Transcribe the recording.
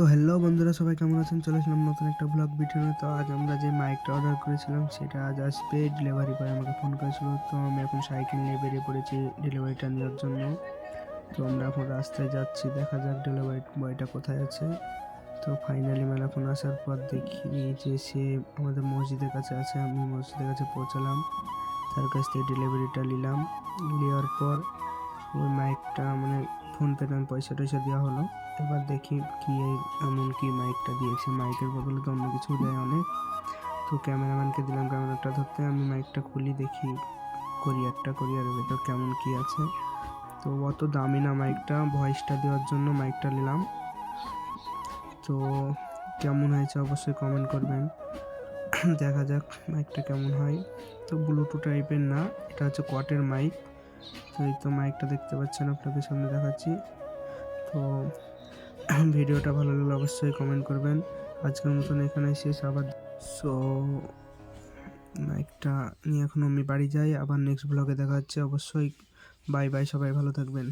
তো হ্যালো বন্ধুরা, সবাই কেমন আছেন? চলে আসলাম নতুন একটা ব্লগ ভিডিও তো আজ আমরা যে মাইকটা অর্ডার করেছিলাম, সেটা আজ আসবে ডেলিভারি বয় আমাকে ফোন করেছিল। তো আমি এখন সাইকেল নিয়ে বেরিয়ে পড়েছি ডেলিভারিটা নেওয়ার জন্য। তো আমরা এখন রাস্তায় যাচ্ছি, দেখা যাক ডেলিভারি বয়টা কোথায় আছে। তো ফাইনালি মেলা ফোন আসার পর দেখি যে সে আমাদের মসজিদের কাছে আছে। আমি মসজিদের কাছে পৌঁছালাম, তার কাছ থেকে ডেলিভারিটা নিলাম। নেওয়ার পর ওই মাইকটা মানে ফোন পেতে আমি পয়সা টয়সা দেওয়া হলো। এবার দেখি কি এমন কি মাইকটা দিয়েছে। মাইকের বদলে তো অন্য কিছু দেয় অনেক। তো ক্যামেরাম্যানকে দিলাম, ক্যামেরাটা ধরতে। আমি মাইকটা খুলি, দেখি কোরিয়ারটা কোরিয়ারের ভেতর কেমন কি আছে। তো অত দামি না মাইকটা ভয়েসটা দেওয়ার জন্য মাইকটা নিলাম। তো কেমন হয়েছে অবশ্যই কমেন্ট করবেন। দেখা যাক মাইকটা কেমন হয়। তো ব্লুটুথ টাইপের না, এটা হচ্ছে কটের মাইক তো এই তো মাইকটা দেখতে পাচ্ছেন, আপনাদের সামনে দেখাচ্ছি। তো, ভিডিওটা ভালো লাগলে অবশ্যই কমেন্ট করবেন। আজকের মতন এখানে শেষ, আবার সো মাইকটা নিয়ে এখন আমি বাড়ি যাই, আবার নেক্সট ব্লগে দেখা হচ্ছে। অবশ্যই বাই বাই সবাই ভালো থাকবেন।